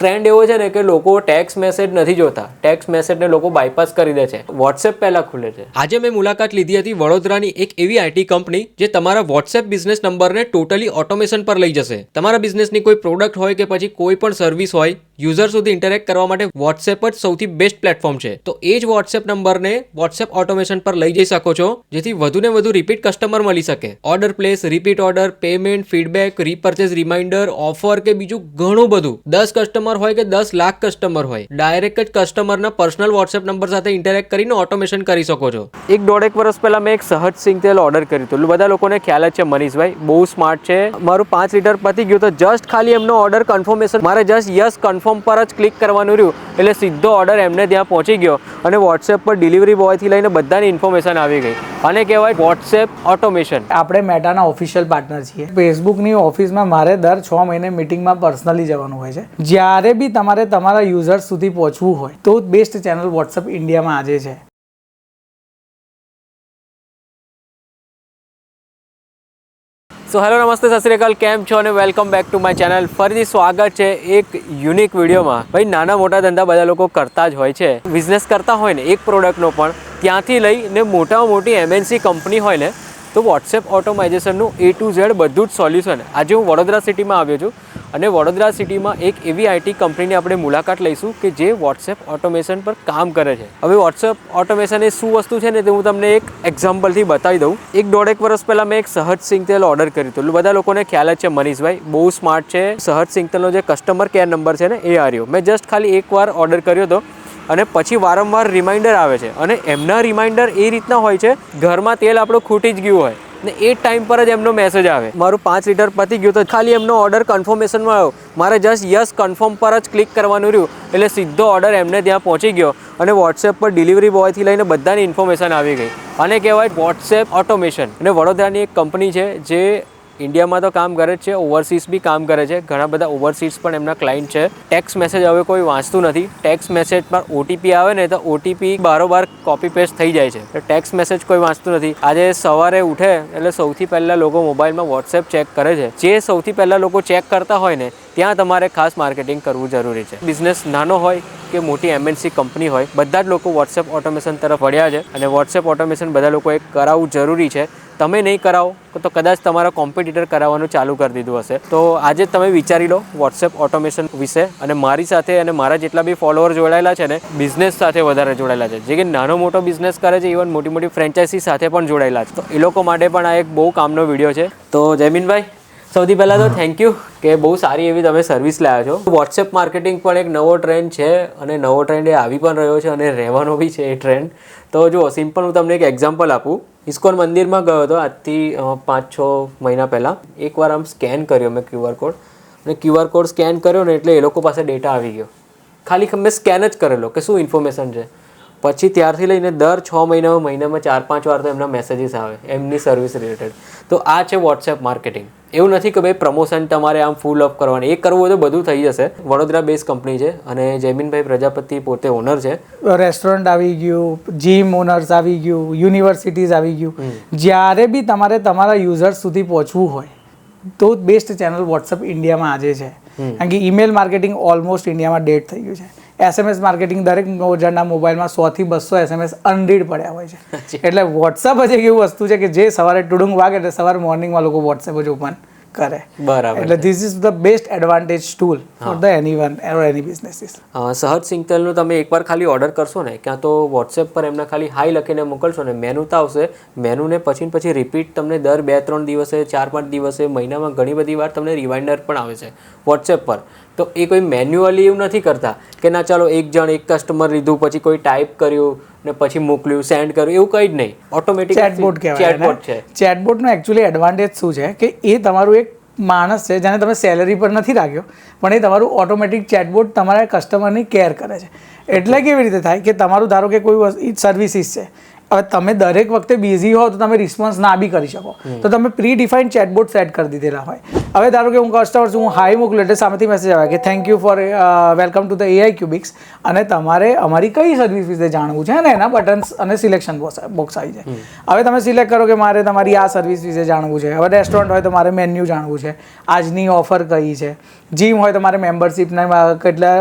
Trend એવો છે ને કે લોકો ટેક્સ મેસેજ નથી જોતા. ટેક્સ મેસેજને લોકો બાયપાસ કરી દે છે. વોટ્સએપ પહેલાં ખુલે છે. આજે મેં મુલાકાત લીધી હતી વડોદરાની એક એવી આઈટી કંપની જે તમારા વોટ્સએપ બિઝનેસ નંબરને ટોટલી ઓટોમેશન પર લઈ જશે. તમારા બિઝનેસની કોઈ પ્રોડક્ટ હોય કે પછી કોઈ પણ સર્વિસ હોય યુઝર સુધી ઇન્ટરેક્ટ કરવા માટે વોટ્સએપ જ સૌથી બેસ્ટ પ્લેટફોર્મ છે. તો એ જ વોટ્સએપ નંબરને વોટ્સએપ ઓટોમેશન પર લઈ જઈ શકો છો, જેથી વધુને વધુ રિપીટ કસ્ટમર મળી શકે. Order place repeat order payment feedback repurchase reminder offer કે બીજું ઘણું બધું. દસ કસ્ટમર હોય કે દસ લાખ કસ્ટમર હોય ડાયરેક્ટ જ કસ્ટમરના પર્સનલ વોટ્સએપ નંબર સાથે ઇન્ટરેક્ટ કરીને ઓટોમેશન કરી શકો છો. એક દોઢેક વર્ષ પહેલા મેં એક સહજ સિંગ તેલ ઓર્ડર કર્યું હતું. બધા લોકોને ખ્યાલ જ છે મનીષભાઈ બહુ સ્માર્ટ છે. મારું પાંચ લીટર પતી ગયું તો જસ્ટ ખાલી એમનો ઓર્ડર કન્ફર્મેશન મારે જસ્ટ યસ કન્ફર્મ પર જ ક્લિક કરવાનું રહ્યું. એટલે સીધો ઓર્ડર એમને ત્યાં પહોંચી ગયો અને વોટ્સએપ પર ડિલિવરી બોયથી લઈને બધાની ઇન્ફોર્મેશન આવી ગઈ. અને કહેવાય વોટ્સએપ ઓટોમેશન આપણે મેટાના ઓફિશિયલ પાર્ટનર છીએ. ફેસબુકની ઓફિસમાં મારે દર છ મહિને મિટિંગમાં પર્સનલી જવાનું હોય છે. જ્યારે બી તમારે તમારા યુઝર્સ સુધી પહોંચવું હોય, તો બેસ્ટ ચેનલ વોટ્સઅપ ઇન્ડિયામાં આજે છે. સો હેલો નમસ્તે, સત શ્રી કેમ છો અને welcome back to my channel ફરીથી સ્વાગત છે એક યુનિક વિડીયોમાં ભાઈ, નાના મોટા ધંધા બધા લોકો કરતા જ હોય છે. બિઝનેસ કરતા હોય ને એક પ્રોડક્ટનો પણ, ત્યાંથી લઈને મોટામાં મોટી એમએનસી કંપની હોય ને તો વોટ્સએપ ઓટોમાઇઝેશનનું એ ટુ ઝેડ બધું જ સોલ્યુશન આજે હું વડોદરા સિટીમાં આવ્યો છું અને વડોદરા સિટીમાં એક એવી આઈટી કંપનીની આપણે મુલાકાત લઈશું કે જે વોટ્સએપ ઓટોમેશન પર કામ કરે છે. હવે વોટ્સએપ ઓટોમેશન એ શું વસ્તુ છે ને તે હું તમને એક એક્ઝામ્પલથી બતાવી દઉં. એક દોઢેક વર્ષ પહેલાં મેં એક સહજ સિંગ તેલ ઓર્ડર કર્યું હતું. બધા લોકોને ખ્યાલ જ છે મનીષભાઈ, બહુ સ્માર્ટ છે. સહજ સિંગ તેલનો જે કસ્ટમર કેર નંબર છે ને, એ આર્યો મેં જસ્ટ ખાલી એકવાર ઓર્ડર કર્યો હતો. અને પછી વારંવાર રિમાઇન્ડર આવે છે. અને એમના રિમાઇન્ડર એ રીતના હોય છે, ઘરમાં તેલ આપણું ખૂટી જ ગયું હોય, ને એ ટાઈમ પર જ એમનો મેસેજ આવે. મારું પાંચ લીટર પતી ગયું તો ખાલી એમનો ઓર્ડર કન્ફર્મેશનમાં આવ્યો. મારે જસ્ટ યસ કન્ફર્મ પર જ ક્લિક કરવાનું રહ્યું, એટલે સીધો ઓર્ડર એમને ત્યાં પહોંચી ગયો. અને વોટ્સએપ પર ડિલિવરી બોયથી લઈને બધાની ઇન્ફોર્મેશન આવી ગઈ. અને કહેવાય વોટ્સએપ ઓટોમેશન અને વડોદરાની એક કંપની છે, જે ઇન્ડિયામાં તો કામ કરે જ છે ઓવરસીઝ બી કામ કરે છે. ઘણા બધા ઓવરસીઝ પણ એમના ક્લાયન્ટ છે. ટેક્સ મેસેજ હવે કોઈ વાંચતું નથી. ટેક્સ મેસેજ પર ઓટીપી આવે ને તો ઓટીપી બારોબાર કોપી પેસ્ટ થઈ જાય છે. ટેક્સ મેસેજ કોઈ વાંચતું નથી. આજે સવારે ઉઠે એટલે સૌથી પહેલાં લોકો મોબાઈલમાં વોટ્સએપ ચેક કરે છે. જે સૌથી પહેલાં લોકો ચેક કરતા હોય ને, ત્યાં તમારે ખાસ માર્કેટિંગ કરવું જરૂરી છે. બિઝનેસ નાનો હોય કે મોટી એમએનસી કંપની હોય, બધા જ લોકો વોટ્સએપ ઓટોમેશન તરફ વળ્યા છે. અને વોટ્સએપ ઓટોમેશન બધા લોકોએ કરાવવું જરૂરી છે. તમે નહીં કરાવો, તો કદાચ તમારા કોમ્પિટિટર કરાવવાનું ચાલુ કરી દીધું હશે. તો આજે તમે વિચારી લો વોટ્સએપ ઓટોમેશન વિશે અને મારી સાથે અને મારા જેટલા બી ફોલોઅર જોડાયેલા છે ને બિઝનેસ સાથે વધારે જોડાયેલા છે. જે કે નાનો મોટો બિઝનેસ કરે છે ઇવન મોટી મોટી ફ્રેન્ચાઇઝી સાથે પણ જોડાયેલા છે. તો એ લોકો માટે પણ આ એક બહુ કામનો વીડિયો છે. તો જયમીનભાઈ, સૌથી પહેલાં તો થેન્ક યુ કે બહુ સારી એવી તમે સર્વિસ લાવ્યા છો. વોટ્સએપ માર્કેટિંગ પણ એક નવો ટ્રેન્ડ છે અને નવો ટ્રેન્ડ એ આવી પણ રહ્યો છે અને રહેવાનો બી છે એ ટ્રેન્ડ તો જો સિમ્પલ હું તમને એક એક્ઝામ્પલ આપું. ઇસ્કોન મંદિરમાં ગયો હતો આજથી પાંચ છ મહિના પહેલાં. એકવાર આમ સ્કેન કર્યો મેં ક્યુઆર કોડ. અને ક્યુઆર કોડ સ્કેન કર્યો ને એટલે એ લોકો પાસે ડેટા આવી ગયો. ખાલી મેં સ્કેન જ કરેલો કે શું ઇન્ફોર્મેશન છે. પછી ત્યારથી લઈને દર છ મહિનામાં મહિનામાં ચાર પાંચ વાર તો એમના મેસેજીસ આવે, એમની સર્વિસ રિલેટેડ તો આ છે વોટ્સએપ માર્કેટિંગ એવું નથી કે ભાઈ પ્રમોશન તમારે આમ ફૂલ અપ કરવાની. એ કરવું હોય તો બધું થઈ જશે. વડોદરા બેઝ કંપની છે અને જયમીનભાઈ પ્રજાપતિ પોતે ઓનર છે. રેસ્ટોરન્ટ આવી ગયું જીમ ઓનર્સ આવી ગયું યુનિવર્સિટીઝ આવી ગયું. જ્યારે બી તમારે તમારા યુઝર્સ સુધી પહોંચવું હોય તો બેસ્ટ ચેનલ વોટ્સઅપ ઇન્ડિયામાં આજે છે. કારણ કે ઈમેલ માર્કેટિંગ ઓલમોસ્ટ ઇન્ડિયામાં ડેટ થઈ ગયું છે. એસએમએસ માર્કેટિંગ દરેક જણના મોબાઈલમાં સોથી બસો એસએમએસ અનરીડ પડ્યા હોય છે. એટલે વોટ્સઅપ જ એક એવું વસ્તુ છે કે જે સવારે ટુડુંગ વાગે એટલે સવારે મોર્નિંગમાં લોકો વોટ્સએપ જ ઓપન કરે. બરાબર એટલે this is the best advantage tool for the any one or any businesses સહજ સિંગતેલનું તમે એકવાર ખાલી ઓર્ડર કરશો ને ક્યાં તો વોટ્સએપ પર એમને ખાલી હાઈ લખીને મોકલશો ને મેનુ તો આવશે. મેનુને પછી ને પછી રિપીટ તમને દર બે ત્રણ દિવસે ચાર પાંચ દિવસે મહિનામાં ઘણી બધી વાર તમને રિમાઇન્ડર પણ આવે છે. વોટ્સએપ પર. તો એ કોઈ મેન્યુઅલી એવું નથી કરતા કે ના ચાલો એક જણ એક કસ્ટમર લીધું પછી કોઈ ટાઈપ કર્યું ને પછી મોકલ્યું સેન્ડ કર્યું એવું કંઈ જ નહીં. ઓટોમેટિક ચેટબોટ કહેવાય ચેટબોટ છે. ચેટબોટનો એકચ્યુઅલી એડવાન્ટેજ શું છે કે એ તમારું એક માણસ છે જેને તમે સેલરી પર નથી રાખ્યો પણ એ તમારું ઓટોમેટિક ચેટબોટ તમારા કસ્ટમરની કેર કરે છે. એટલે કેવી રીતે થાય કે તમારું ધારો કે કોઈ સર્વિસીસ છે હવે તમે દરેક વખતે બિઝી હો તો તમે રિસ્પોન્સ ના બી કરી શકો. તો તમે પ્રી ડિફાઇન્ડ ચેટબોટ સેટ કરી દીધેલા હોય. હવે ધારો કે હું કસ્ટમર છું હું હાઈ મોકલું એટલે સામેથી મેસેજ આવે કે thank you for welcome to the AI Cubix અને તમારે અમારી કઈ સર્વિસ વિશે જાણવું છે? અને એના બટન્સ અને સિલેક્શન બોક્સ આવી જાય. હવે તમે સિલેક્ટ કરો કે મારે તમારી આ સર્વિસ વિશે જાણવું છે. હવે રેસ્ટોરન્ટ હોય તો મારે મેન્યુ જાણવું છે. આજની ઓફર કઈ છે? જીમ હોય તમારે મેમ્બરશીપના કેટલા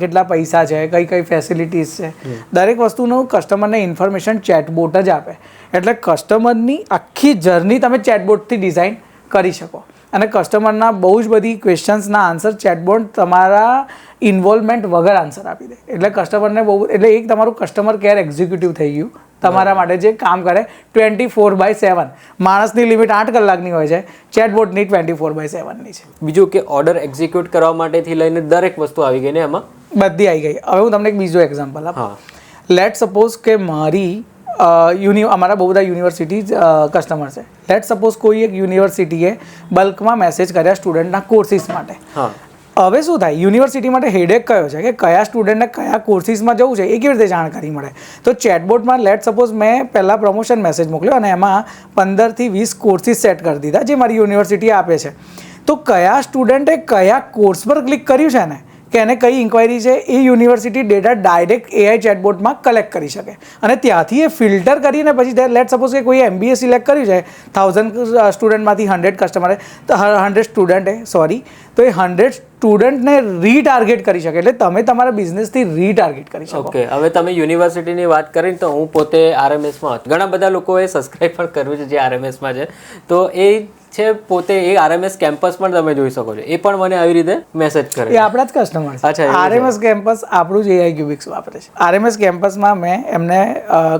કેટલા પૈસા છે કઈ કઈ ફેસિલિટીઝ છે. દરેક વસ્તુનું કસ્ટમરને ઇન્ફોર્મેશન ચેટબોટ જ આપે. એટલે કસ્ટમરની આખી જર્ની તમે ચેટબોટથી ડિઝાઇન કરી શકો. અને કસ્ટમરના બહુ જ બધી ક્વેશ્ચન્સના આન્સર ચેટબોટ તમારા ઇન્વોલ્વમેન્ટ વગર આન્સર આપી દે. એટલે કસ્ટમરને બહુ એટલે એક તમારું કસ્ટમર કેર એક્ઝિક્યુટિવ થઈ ગયું. તમારા માટે જે કામ કરે ટ્વેન્ટી ફોર બાય સેવન માણસની લિમિટ આઠ કલાકની હોય છે ચેટબોટની ટ્વેન્ટી ફોર બાય સેવનની છે. બીજું કે ઓર્ડર એક્ઝિક્યુટ કરવા માટેથી લઈને દરેક વસ્તુ આવી ગઈ ને એમાં? બધી આવી ગઈ. હવે હું તમને એક બીજો એક્ઝામ્પલ આપ. લેટ સપોઝ કે મારી યુનિ અમારા બહુ બધા યુનિવર્સિટી કસ્ટમર છે. લેટ સપોઝ કોઈ એક યુનિવર્સિટીએ બલ્કમાં મેસેજ કર્યા સ્ટુડન્ટના કોર્સિસ માટે. હા. હવે શું થાય? યુનિવર્સિટી માટે હેડેક કયો છે? કે કયા સ્ટુડન્ટને કયા કોર્સિસમાં જવું છે? એ કેવી રીતે જાણકારી મળે? તો ચેટબોર્ડમાં લેટ સપોઝ મેં પહેલાં પ્રમોશન મેસેજ મોકલ્યો અને એમાં પંદરથી વીસ કોર્સિસ સેટ કરી દીધા, જે મારી યુનિવર્સિટી આપે છે. તો કયા સ્ટુડન્ટે કયા કોર્સ પર ક્લિક કર્યું છે ને કે એને કઈ ઇન્ક્વાયરી છે એ યુનિવર્સિટી ડેટા ડાયરેક્ટ એઆઈ ચેટબોટમાં કલેક્ટ કરી શકે. અને ત્યાંથી એ ફિલ્ટર કરીને પછી લેટ સપોઝ કે કોઈ એમબીએ સિલેક્ટ કર્યું છે થાઉઝન્ડ સ્ટુડન્ટમાંથી હંડ્રેડ કસ્ટમરે તો હંડ્રેડ સ્ટુડન્ટે સોરી તો એ હંડ્રેડ સ્ટુડન્ટને રીટાર્ગેટ કરી શકે. એટલે તમે તમારા બિઝનેસથી રીટાર્ગેટ કરી શકો. ઓકે હવે તમે યુનિવર્સિટીની વાત કરી તો હું પોતે આરએમએસમાં ઘણા બધા લોકોએ સબસ્ક્રાઇબ પણ કર્યું છે જે આરએમએસમાં છે. તો એ છે પોતે એ આરએમએસ કેમ્પસ પણ તમે જોઈ શકો છો. એ પણ મને આવી રીતે મેસેજ કરે એ આપણા જ કસ્ટમર છે. આરએમએસ કેમ્પસ આપણું જ એઆઈ ક્યુબિક્સ વાપરે છે. આરએમએસ કેમ્પસમાં મેં એમને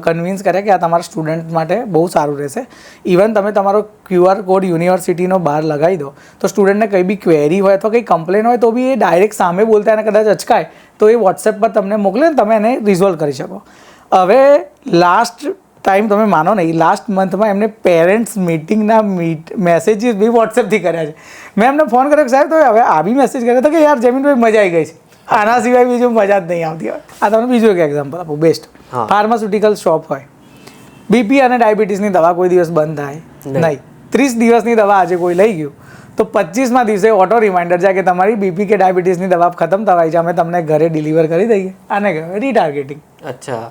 કન્વિન્સ કર્યા કે આ તમારા સ્ટુડન્ટ માટે બહુ સારું રહેશે. ઇવન તમે તમારો ક્યુઆર કોડ યુનિવર્સિટીનો બહાર લગાવી દો તો સ્ટુડન્ટને કંઈ બી ક્વેરી હોય અથવા કંઈ કમ્પ્લેન હોય તો બી એ ડાયરેક્ટ સામે બોલતા એને કદાચ અચકાય તો એ વોટ્સએપ પર તમને મોકલે ને તમે એને રિઝોલ્વ કરી શકો. હવે લાસ્ટ ટાઈમ તમે માનો નહીં લાસ્ટ મંથમાં એમને પેરેન્ટ્સ મિટિંગના મીટ મેસેજીસ બી વોટ્સએપથી કર્યા છે. મેં એમને ફોન કર્યો કે સાહેબ તો હવે આ બી મેસેજ કર્યો? તો કે યાર જમીનભાઈ મજા આવી ગઈ છે. આના સિવાય બીજું મજા જ નહીં આવતી હોય. આ તમને બીજું એક એક્ઝામ્પલ આપું બેસ્ટ. ફાર્માસ્યુટિકલ શોપ હોય. બીપી અને ડાયાબિટીસની દવા કોઈ દિવસ બંધ થાય? નહીં. નહીં. ત્રીસ દિવસની દવા આજે કોઈ લઈ ગયું? તો પચીસમાં દિવસે ઓટો રિમાઇન્ડર જાય કે તમારી બીપી કે ડાયાબિટીસની દવા ખતમ થવાય છે અમે તમને ઘરે ડિલિવર કરી દઈએ. આને કહેવાય રીટાર્ગેટિંગ અચ્છા.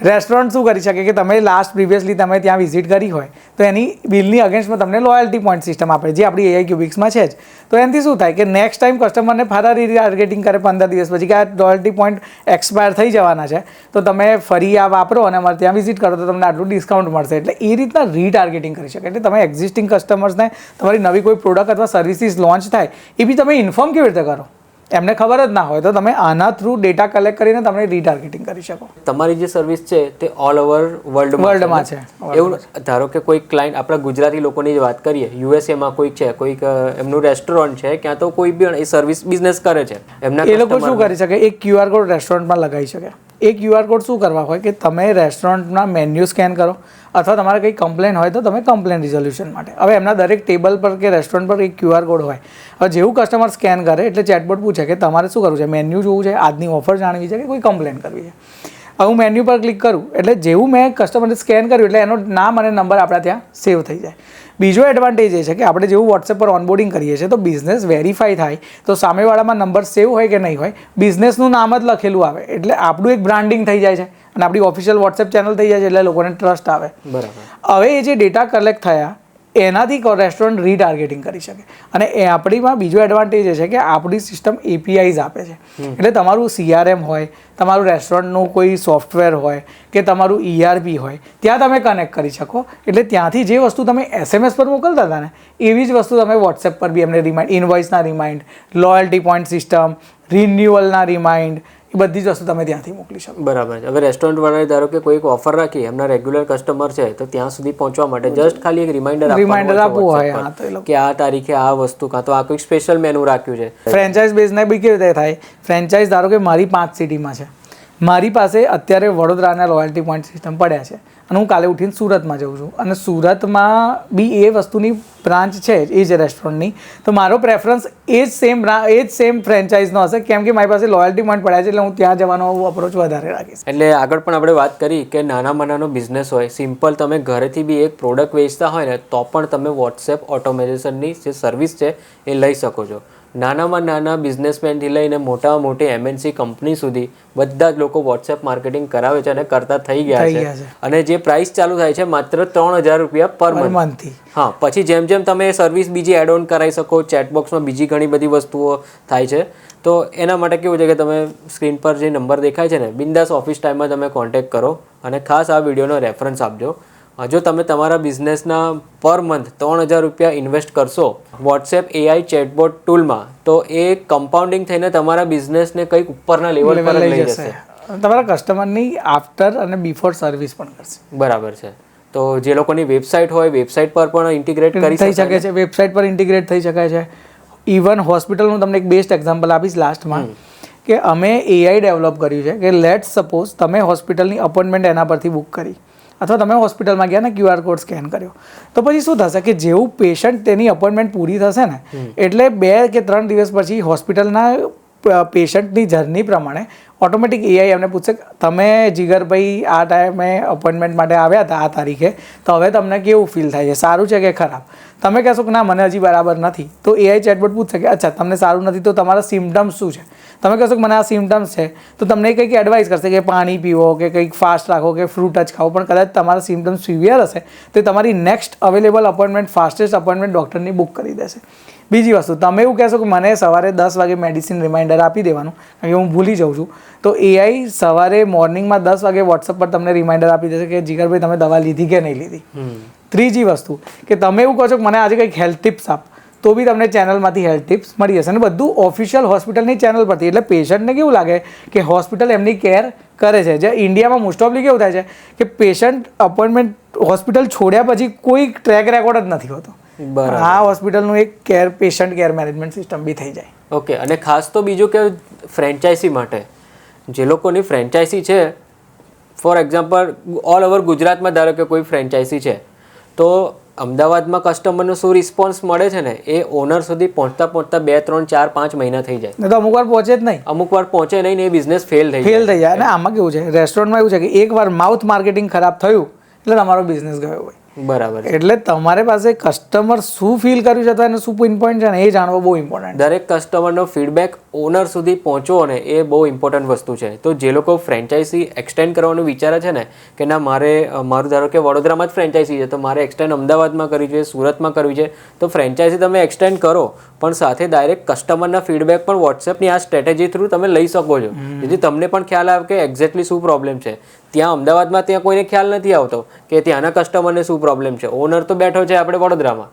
રેસ્ટોરન્ટ શું કરી શકે? કે તમે લાસ્ટ પ્રીવિયસલી તમે ત્યાં વિઝિટ કરી હોય, તો એની બિલની અગેન્સ્ટમાં તમને લોયલ્ટી પોઈન્ટ સિસ્ટમ આપે, જે આપણી એઆઈ ક્યુબિક્સમાં છે જ. તો એનાથી શું થાય કે નેક્સ્ટ ટાઈમ કસ્ટમરને ફારા ટાર્ગેટિંગ કરે પંદર દિવસ પછી કે આ લોયલ્ટી પોઈન્ટ એક્સપાયર થઈ જવાના છે, તો તમે ફરી આ વાપરો અને અમારે ત્યાં વિઝિટ કરો, તો તમને આટલું ડિસ્કાઉન્ટ મળશે. એટલે એ રીતના રીટાર્ગેટિંગ કરી શકે. એટલે તમે એક્ઝિસ્ટિંગ કસ્ટમર્સને તમારી નવી કોઈ પ્રોડક્ટ અથવા સર્વિસીસ લોન્ચ થાય, એ બી તમે ઇન્ફોર્મ કેવી રીતે કરો? એમને ખબર જ ના હોય તો તમે આના થ્રુ ડેટા કલેક્ટ કરીને તમે રીટાર્ગેટિંગ કરી શકો. તમારી જે સર્વિસ છે તે ઓલ ઓવર વર્લ્ડ વર્લ્ડમાં છે એવું ધારો કે કોઈ ક્લાયન્ટ આપણા ગુજરાતી લોકોની જ વાત કરીએ યુએસએમાં કોઈક છે કોઈક એમનું રેસ્ટોરન્ટ છે ક્યાં તો કોઈ બી એ સર્વિસ બિઝનેસ કરે છે. એમના એ લોકો શું કરી શકે? એક ક્યુઆર કોડ રેસ્ટોરન્ટમાં લગાવી શકે. એ ક્યુઆર કોડ શું કરવા હોય કે તમે રેસ્ટોરન્ટના મેન્યુ સ્કેન કરો અથવા તમારે કંઈ કમ્પ્લેન હોય તો તમે કમ્પ્લેન રિઝોલ્યુશન માટે. હવે એમના દરેક ટેબલ પર કે રેસ્ટોરન્ટ પર એક ક્યુઆર કોડ હોય. હવે જેવું કસ્ટમર સ્કેન કરે એટલે ચેટબોટ પૂછે કે તમારે શું કરવું છે? મેન્યુ જોવું છે? આજની ઓફર જાણવી છે કે કોઈ કમ્પ્લેન કરવી છે? હું મેન્યુ પર ક્લિક કરું એટલે જેવું મેં કસ્ટમરને સ્કેન કર્યું એટલે એનો નામ અને નંબર આપણા ત્યાં સેવ થઈ જાય. બીજો એડવાન્ટેજ એ છે કે આપણે જેવું વોટ્સએપ પર ઓનબોર્ડિંગ કરીએ છીએ તો બિઝનેસ વેરીફાઈ થાય. તો સામેવાળામાં નંબર સેવ હોય કે નહીં હોય બિઝનેસનું નામ જ લખેલું આવે. એટલે આપણું એક બ્રાન્ડિંગ થઈ જાય છે અને આપણી ઓફિશિયલ વોટ્સએપ ચેનલ થઈ જાય છે એટલે લોકોને ટ્રસ્ટ આવે. બરાબર. હવે એ જે ડેટા કલેક્ટ થયા એનાથી રેસ્ટોરન્ટ રીટાર્ગેટિંગ કરી શકે. અને એ આપણીમાં બીજો એડવાન્ટેજ એ છે કે આપણી સિસ્ટમ એપીઆઈઝ આપે છે. એટલે તમારું સીઆરએમ હોય તમારું રેસ્ટોરન્ટનું કોઈ સોફ્ટવેર હોય કે તમારું ઈઆરપી હોય ત્યાં તમે કનેક્ટ કરી શકો. એટલે ત્યાંથી જે વસ્તુ તમે એસએમએસ પર મોકલતા હતા ને એવી જ વસ્તુ તમે વોટ્સએપ પર બી એમને રિમાઇન્ડ ઇનવોઇસના રિમાઇન્ડ લોયલ્ટી પોઈન્ટ સિસ્ટમ રિન્યુઅલના રિમાઇન્ડ બધી જ વસ્તુ તમે ત્યાંથી મોકલી શકો. બરાબર છે. હવે રેસ્ટોરન્ટ વાળાએ ધારો કે કોઈક ઓફર રાખી એમના રેગ્યુલર કસ્ટમર છે તો ત્યાં સુધી પહોંચવા માટે જસ્ટ ખાલી એક રિમાઇન્ડર રિમાઇન્ડર આપવું હોય, કે આ તારીખે આ વસ્તુ કાં તો આ કોઈક સ્પેશિયલ મેનુ રાખ્યું છે. ફ્રેન્ચાઇઝ બેઝને બી કેવી રીતે થાય? ફ્રેન્ચાઇઝ ધારો કે મારી પાંચ સિટીમાં છે. મારી પાસે અત્યારે વડોદરાના લોયલ્ટી પોઈન્ટ સિસ્ટમ પડ્યા છે. અને હું કાલે ઉઠીને સુરતમાં જઉં છું. અને સુરતમાં બી એ વસ્તુની બ્રાન્ચ છે એ જ રેસ્ટોરન્ટની. તો મારો પ્રેફરન્સ એ જ સેમ એ જ સેમ ફ્રેન્ચાઇઝનો હશે, કેમ કે મારી પાસે લોયલ્ટી પોઈન્ટ પડ્યા છે એટલે હું ત્યાં જવાનો અપ્રોચ વધારે રાખીશ. એટલે આગળ પણ આપણે વાત કરી કે નાના નાનો બિઝનેસ હોય સિમ્પલ તમે ઘરેથી બી એક પ્રોડક્ટ વેચતા હોય ને, તો પણ તમે વોટ્સએપ ઓટોમેશનની જે સર્વિસ છે, એ લઈ શકો છો. નાનામાં નાના બિઝનેસમેનથી લઈને મોટામાં મોટી એમએનસી કંપની સુધી બધા જ લોકો વોટ્સએપ માર્કેટિંગ કરાવે છે અને કરતા થઈ ગયા છે. અને જે પ્રાઇસ ચાલુ થાય છે માત્ર ત્રણ હજાર રૂપિયા પર મંથથી હા પછી જેમ જેમ તમે સર્વિસ બીજી એડ ઓન કરાવી શકો ચેટબોક્સમાં બીજી ઘણી બધી વસ્તુઓ થાય છે. તો એના માટે કેવું છે કે તમે સ્ક્રીન પર જે નંબર દેખાય છે ને બિંદાસ ઓફિસ ટાઈમમાં તમે કોન્ટેક્ટ કરો અને ખાસ આ વિડીયોનો રેફરન્સ આપજો. જો તમે તમારા બિઝનેસના પર મંથ ત્રણ હજાર રૂપિયા ઇન્વેસ્ટ કરશો વોટ્સએપ એઆઈ ચેટબોટ ટૂલમાં તો એ કમ્પાઉન્ડિંગ થઈને તમારા બિઝનેસને કંઈક ઉપરના લેવલ પર લઈ જશે. જશે. તમારા કસ્ટમરની આફ્ટર અને બિફોર સર્વિસ પણ કરશે. બરાબર છે. તો જે લોકોની વેબસાઇટ હોય વેબસાઇટ પર પણ ઇન્ટિગ્રેટ કરી થઈ શકે છે. વેબસાઇટ પર ઇન્ટિગ્રેટ થઈ શકાય છે. ઇવન હોસ્પિટલનું તમને એક બેસ્ટ એક્ઝામ્પલ આપીશ લાસ્ટમાં કે અમે એઆઈ ડેવલપ કર્યું છે કે લેટ સપોઝ તમે હોસ્પિટલની અપોઇન્ટમેન્ટ એના પરથી બુક કરી. અથવા તમે હોસ્પિટલમાં ગયા ને ક્યુઆર કોડ સ્કેન કર્યો. તો પછી શું થશે કે જેવું પેશન્ટ તેની અપોઇન્ટમેન્ટ પૂરી થશે ને એટલે બે કે ત્રણ દિવસ પછી હોસ્પિટલના પેશન્ટની જર્ની પ્રમાણે ઓટોમેટિક એઆઈ એમને પૂછશે તમે જીગરભાઈ આ ટાઈમે અપોઇન્ટમેન્ટ માટે આવ્યા હતા આ તારીખે તો હવે તમને કેવું ફીલ થાય છે? સારું છે કે ખરાબ? તમે કહેશો કે ના મને હજી બરાબર નથી. તો એઆઈ ચેટબોટ પૂછશે કે અચ્છા તમને સારું નથી તો તમારા સિમ્ટમ્સ શું છે? તમે કહેશો કે મને આ સિમ્ટમ્સ છે તો તમને કંઈક એડવાઇસ કરશે કે પાણી પીવો કે કંઈક ફાસ્ટ રાખો કે ફ્રૂટ જ ખાઓ પણ કદાચ તમારા સિમ્ટમ્સ સિવિયર હશે તો તમારી next available appointment fastest appointment ડૉક્ટરની બુક કરી દેશે. બીજી વસ્તુ તમે એવું કહેશો કે મને સવારે દસ વાગે મેડિસિન રિમાઇન્ડર આપી દેવાનું કારણ કે હું ભૂલી જાઉં છું તો એઆઈ સવારે મોર્નિંગમાં દસ વાગે વોટ્સઅપ પર તમને રિમાઇન્ડર આપી દેશે કે જીગરભાઈ તમે દવા લીધી કે નહીં લીધી. ત્રીજી વસ્તુ કે તમે એવું કહો છો કે મને આજે કંઈક હેલ્થ ટિપ્સ આપ. તો બી તમને ચેનલમાંથી હેલ્થ ટિપ્સ મળી જશે. અને બધું ઓફિશિયલ હોસ્પિટલની ચેનલ પરથી. એટલે પેશન્ટને કેવું લાગે કે હોસ્પિટલ એમની કેર કરે છે? જે ઇન્ડિયામાં મોસ્ટ ઓફલી કેવું થાય છે કે પેશન્ટ અપોઇન્ટમેન્ટ હોસ્પિટલ છોડ્યા પછી કોઈ ટ્રેક રેકોર્ડ જ નથી હોતો. બરાબર. આ હોસ્પિટલનું એક care patient care management system બી થઈ જાય. ઓકે અને ખાસ તો બીજું કે ફ્રેન્ચાઇઝી માટે. જે લોકોની ફ્રેન્ચાઇઝી છે ફોર એક્ઝામ્પલ ઓલ ઓવર ગુજરાતમાં ધારો કે કોઈ ફ્રેન્ચાઇઝી છે તો અમદાવાદમાં કસ્ટમરનો શું રિસ્પોન્સ મળે છે ને એ ઓનર સુધી પહોંચતા પહોંચતા બે ત્રણ ચાર પાંચ મહિના થઈ જાય. નહીં તો અમુક વાર પહોંચે જ નહીં. અમુક વાર પહોંચે નહીં ને એ બિઝનેસ ફેલ થઈ ફેલ થઈ જાય. અને આમાં કેવું છે રેસ્ટોરન્ટમાં એવું છે કે એકવાર માઉથ માર્કેટિંગ ખરાબ થયું એટલે તમારો બિઝનેસ ગયો હોય. બરાબર. એટલે તમારે પાસે કસ્ટમર શું ફીલ કર્યું છે એનું શું પિન પોઈન્ટ છે ને એ જાણવો બહુ ઇમ્પોર્ટન્ટ દરેક કસ્ટમરનો ફીડબેક ઓનર સુધી પહોંચવો ને એ બહુ ઇમ્પોર્ટન્ટ વસ્તુ છે. તો જે લોકો ફ્રેન્ચાઇઝી એક્સટેન્ડ કરવાનું વિચારે છે ને કે ના મારે મારું ધારો કે વડોદરામાં જ ફ્રેન્ચાઇઝી છે તો મારે એક્સટેન્ડ અમદાવાદમાં કરવી છે સુરતમાં કરવી છે તો ફ્રેન્ચાઇઝી તમે એક્સટેન્ડ કરો પણ સાથે ડાયરેક્ટ કસ્ટમરના ફીડબેક પણ વોટ્સએપની આ સ્ટ્રેટેજી થ્રુ તમે લઈ શકો છો. જેથી તમને પણ ખ્યાલ આવે કે એક્ઝેક્ટલી શું પ્રોબ્લેમ છે. ત્યાં અમદાવાદમાં ત્યાં કોઈને ખ્યાલ નથી આવતો કે ત્યાંના કસ્ટમરને શું પ્રોબ્લેમ છે. ઓનર તો બેઠો છે આપણે વડોદરામાં.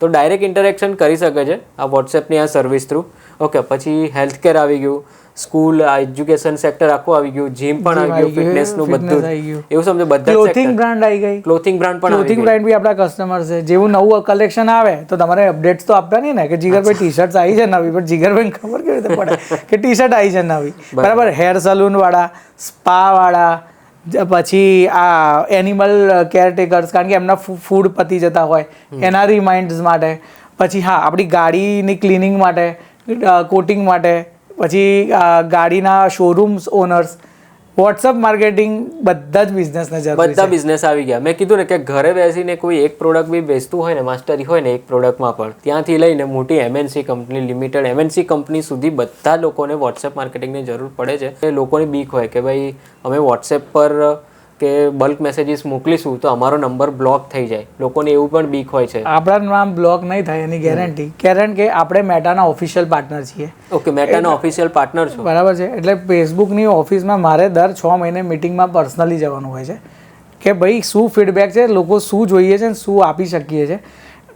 તો ડાયરેક્ટ ઇન્ટરેક્શન કરી શકે છે આ વોટ્સએપની આ સર્વિસ થ્રુ ઓકે પછી હેલ્થ કેર આવી ગયું સ્કૂલ એજ્યુકેશન સેક્ટર આખું આવી ગયું જીમ પણ આવી ગયું ફિટનેસનું બધું એવું સમજો બધા ક્લોથિંગ બ્રાન્ડ આવી ગઈ. ક્લોથિંગ બ્રાન્ડ પણ ક્લોથિંગ બ્રાન્ડ બી આપણા કસ્ટમર છે. જેવું નવું કલેક્શન આવે તો તમારે અપડેટ્સ તો આપતા નહીં ને કે જીગરભાઈ ટી શર્ટ આવી છે નવી પણ જીગરભાઈ ખબર કેવી રીતે પડે? કે ટી શર્ટ આવી છે નવી. બરાબર. હેર સલૂન વાળા સ્પા વાળા પછી આ એનિમલ કેરટેકર્સ કારણ કે એમના ફૂડ પતી જતા હોય એના રિમાઇન્ડ્સ માટે. પછી હા આપણી ગાડીની ક્લિનિંગ માટે કોટિંગ માટે પછી ગાડીના શોરૂમ્સ ઓનર્સ વોટ્સઅપ માર્કેટિંગ બધા જ બિઝનેસને જરૂર બધા બિઝનેસ આવી ગયા. મેં કીધું ને કે ઘરે બેસીને કોઈ એક પ્રોડક્ટ બી વેચતું હોય ને માસ્ટરી હોય ને એક પ્રોડક્ટમાં પણ ત્યાંથી લઈને મોટી MNC company limited MNC company સુધી બધા લોકોને વોટ્સએપ માર્કેટિંગની જરૂર પડે છે. એ લોકોની બીક હોય કે ભાઈ અમે વોટ્સએપ પર કે બલ્ક મેસેજીસ મોકલીશું તો અમારો નંબર બ્લોક થઈ જાય. લોકોને એવું પણ બીક હોય છે. આપણા નામ બ્લોક નહીં થાય એની ગેરંટી કારણ કે આપણે મેટાના ઓફિશિયલ પાર્ટનર છીએ. ઓકે મેટાના ઓફિશિયલ પાર્ટનર છો. બરાબર છે. એટલે ફેસબુકની ઓફિસમાં મારે દર છ મહિને મિટિંગમાં પર્સનલી જવાનું હોય છે. કે ભાઈ શું ફીડબેક છે? લોકો શું જોઈએ છે શું આપી શકીએ છે?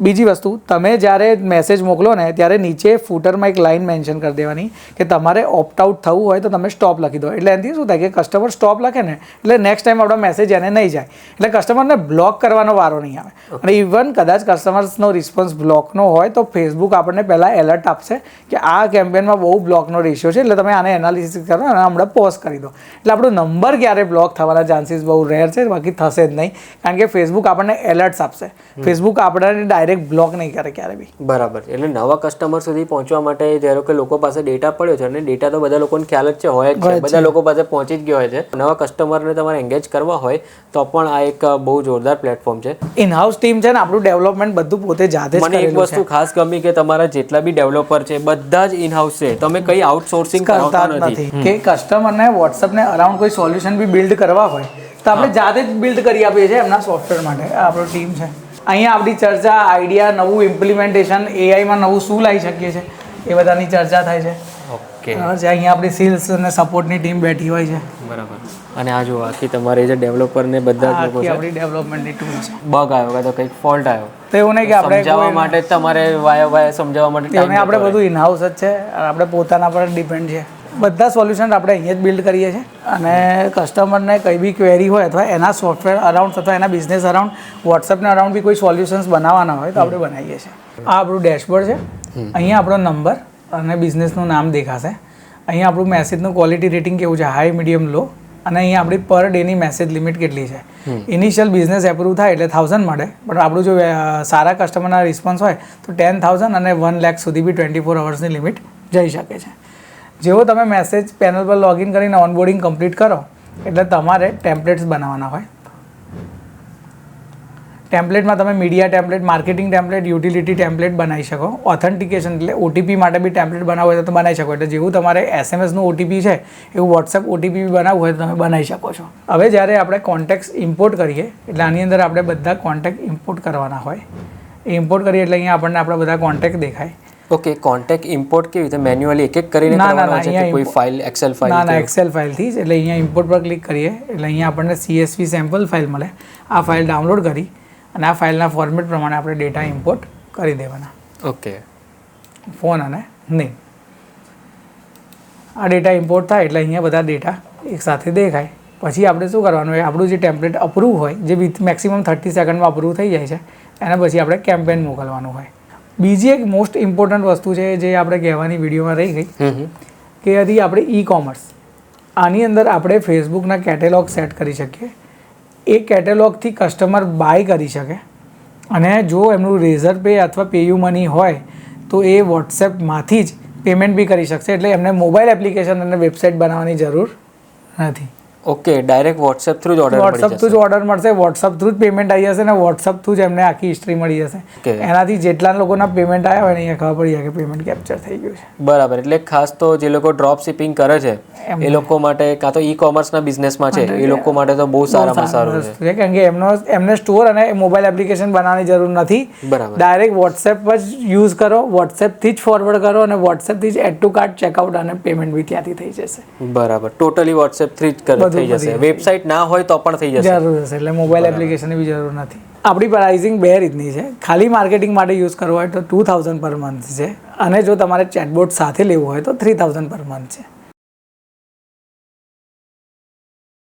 બીજી વસ્તુ તમે જ્યારે મેસેજ મોકલો ને ત્યારે નીચે ફૂટરમાં એક લાઇન મેન્શન કરી દેવાની કે તમારે ઓપ્ટ આઉટ થવું હોય તો તમે સ્ટોપ લખી દો. એટલે એનાથી શું થાય કે કસ્ટમર સ્ટોપ લખે ને એટલે નેક્સ્ટ ટાઈમ આપણો મેસેજ એને નહીં જાય. એટલે કસ્ટમરને બ્લોક કરવાનો વારો નહીં આવે. અને ઇવન કદાચ કસ્ટમર્સનો રિસ્પોન્સ બ્લોકનો હોય તો ફેસબુક આપણને પહેલાં એલર્ટ આપશે કે આ કેમ્પેનમાં બહુ બ્લોકનો રેશિયો છે એટલે તમે આને એનાલિસિસ કરો અને હમણાં પોઝ કરી દો. એટલે આપણો નંબર ક્યારે બ્લોક થવાના ચાન્સીસ બહુ રેર છે બાકી થશે જ નહીં. કારણ કે ફેસબુક આપણને એલર્ટ્સ આપશે. ફેસબુક આપણને ડાયરેક્ટ બ્લોક નહીં કરે ક્યારે બી. બરાબર. એટલે નવા કસ્ટમર સુધી પહોંચવા માટે ધારો કે લોકો પાસે ડેટા પડ્યો છે અને ડેટા તો બધા લોકોને ખ્યાલ જ છે હોય જ છે. બધા લોકો પાસે પહોંચી જ ગયો હોય છે. નવા કસ્ટમરને તમારે એન્ગેજ કરવા હોય તો પણ આ એક બહુ જોરદાર પ્લેટફોર્મ છે. ઇન હાઉસ ટીમ છે ને આપણું ડેવલપમેન્ટ બધું પોતે જાતે મને એક વસ્તુ ખાસ ગમી કે તમારા જેટલા બી ડેવલપર છે બધા જ ઇન હાઉસ છે. તમે કઈ આઉટસોર્સિંગ કરતા નથી. નથી. કે કસ્ટમરને વોટ્સઅપને અરાઉન્ડ કોઈ સોલ્યુશન બી બિલ્ડ કરવા હોય તો આપણે જાતે જ બિલ્ડ કરી આપીએ છીએ એમના સોફ્ટવેર માટે. આપણો ટીમ છે. અહીંયા આપણી ચર્ચા આઈડિયા નવું ઇમ્પ્લિમેન્ટેશન એઆઈમાં નવું શું લાવી શકીએ છીએ એ બધાની ચર્ચા થાય છે. ઓકે. અહીંયા આપણી સેલ્સ અને સપોર્ટની ટીમ બેઠી હોય છે. બરાબર. અને આ જો આખી તમારે જે ડેવલપરને બધા જ લોકો છે આપણી ડેવલપમેન્ટની ટીમ છે. બગ આવ્યો કાં તો કંઈક ફોલ્ટ આવ્યો. તો એવું નહીં કે આપણે સમજાવવા માટે તમારે વાયા વાયા સમજાવવા માટે આપણે. બધું ઇનહાઉસ જ છે. આપણે પોતાના પર ડિપેન્ડ છે બધા સોલ્યુશન આપણે અહીંયા જ બિલ્ડ કરીએ છીએ. અને કસ્ટમરને કંઈ બી ક્વેરી હોય અથવા એના સોફ્ટવેર અરાઉન્ડ અથવા એના બિઝનેસ અરાઉન્ડ વોટ્સએપને અરાઉન્ડ બી કોઈ સોલ્યુશન્સ બનાવવાના હોય તો આપણે બનાવીએ છીએ. આ આપણું ડેશબોર્ડ છે. અહીંયા આપણો નંબર અને બિઝનેસનું નામ દેખાશે. અહીંયા આપણું મેસેજનું ક્વોલિટી રેટિંગ કેવું છે? હાઈ મીડિયમ લો અને અહીંયા આપણી પર ડેની મેસેજ લિમિટ કેટલી છે? ઇનિશિયલ બિઝનેસ એપ્રુવ થાય એટલે થાઉઝન્ડ મળે. પણ આપણું જો સારા કસ્ટમરના રિસ્પોન્સ હોય તો ટેન થાઉઝન્ડ અને વન લેખ સુધી બી ટ્વેન્ટી ફોર અવર્સની લિમિટ જઈ શકે છે. જેવો તમે મેસેજ પેનલ પર લોગિન કરીને ઓનબોર્ડિંગ કમ્પ્લીટ કરો, એટલે તમારે ટેમ્પલેટ્સ બનાવવાના હોય. ટેમ્પલેટમાં તમે media template marketing template utility template બનાવી શકો. ઓથેન્ટિકેશન એટલે ઓટીપી માટે બી ટેમ્પલેટ બનાવવું હોય તો બનાવી શકો. એટલે જેવું તમારે એસએમએસનું ઓટીપી છે, એવું વોટ્સએપ ઓટીપી બી બનાવવું હોય તો તમે બનાવી શકો છો. હવે જ્યારે આપણે કોન્ટેક્ટ ઇમ્પોર્ટ કરીએ, એટલે આની અંદર આપણે બધા કોન્ટેક્ટ ઇમ્પોર્ટ કરવાના હોય. ઇમ્પોર્ટ કરીએ એટલે અહીંયા આપણને આપણા બધા કોન્ટેક્ટ દેખાય. ઓકે કોન્ટેક્ટ ઇમ્પોર્ટ કેવી રીતે મેન્યુઅલી એક એક કરીને ના, ના, કરવાનો છે કે અહીંયા કોઈ ફાઇલ એક્સેલ ના ફાઇલ ના એક્સેલ ફાઇલથી જ. એટલે અહીંયા ઇમ્પોર્ટ પર ક્લિક કરીએ. એટલે અહીંયા આપણને સીએસવી સેમ્પલ ફાઇલ મળે. આ ફાઇલ ડાઉનલોડ કરી અને આ ફાઇલના ફોર્મેટ પ્રમાણે આપણે ડેટા ઇમ્પોર્ટ કરી દેવાના. ઓકે. ફોન અને નેમ આ ડેટા ઇમ્પોર્ટ થાય એટલે અહીંયા બધા ડેટા એકસાથે દેખાય. પછી આપણે શું કરવાનું હોય? આપણું જે ટેમ્પલેટ અપ્રૂવ હોય જે વિથ મેક્સિમમ થર્ટી સેકન્ડમાં અપ્રૂવ થઈ જાય છે એના પછી આપણે કેમ્પેન મોકલવાનું હોય. બીજી એક મોસ્ટ ઇમ્પોર્ટન્ટ વસ્તુ છે જે આપણે કહેવાની વિડીયોમાં રહી ગઈ. કે હતી આપણે ઈ કોમર્સ આની અંદર આપણે ફેસબુકના કેટેલોગ સેટ કરી શકીએ. એ કેટેલોગથી કસ્ટમર બાય કરી શકે. અને જો એમનું રેઝર પે અથવા પેયુ મની હોય તો એ વોટ્સએપમાંથી જ પેમેન્ટ બી કરી શકશે. એટલે એમને મોબાઈલ એપ્લિકેશન અને વેબસાઇટ બનાવવાની જરૂર નથી. ઓકે ડાયરેક્ટ વોટ્સએપ થ્રુ જ ઓર્ડર વોટ્સઅપ થ્રુ જ ઓર્ડર મળશે. વોટ્સઅપ થ્રુ જ પેમેન્ટ આવી જશે અને વોટ્સઅપ થ્રુ જ એમને આખી હિસ્ટ્રી મળી જશે. એનાથી જેટલા લોકોના પેમેન્ટ આવ્યા હોય ને એ ખબર પડી જાય કે પેમેન્ટ કેપ્ચર થઈ ગયું છે. બરાબર. એટલે ખાસ તો જે લોકો ડ્રોપ શિપિંગ કરે છે એ લોકો માટે કાં તો ઈ કોમર્સના બિઝનેસમાં છે એ લોકો માટે તો બહુ સારામાં સારું છે. કારણ કે એમનો એમને સ્ટોર અને મોબાઈલ એપ્લિકેશન બનાવવાની જરૂર નથી. બરાબર. ડાયરેક્ટ વોટ્સએપ જ યુઝ કરો વોટ્સએપથી જ ફોરવર્ડ કરો અને વોટ્સએપથી જ એડ ટુ કાર્ડ ચેકઆઉટ અને પેમેન્ટ બી ત્યાંથી થઈ જશે. બરાબર. ટોટલી વોટ્સએપ થ્રી જ કરે થઈ જશે. વેબસાઇટ ના હોય તો પણ થઈ જશે. જરૂર હશે એટલે મોબાઈલ એપ્લિકેશનની બી જરૂર નથી. આપણી પ્રાઇઝિંગ બે રીતની છે. ખાલી માર્કેટિંગ માટે યુઝ કરવો હોય તો ટુ થાઉઝન્ડ પર મંથ છે અને જો તમારે ચેટબોટ સાથે લેવું હોય તો થ્રી થાઉઝન્ડ પર મંથ છે.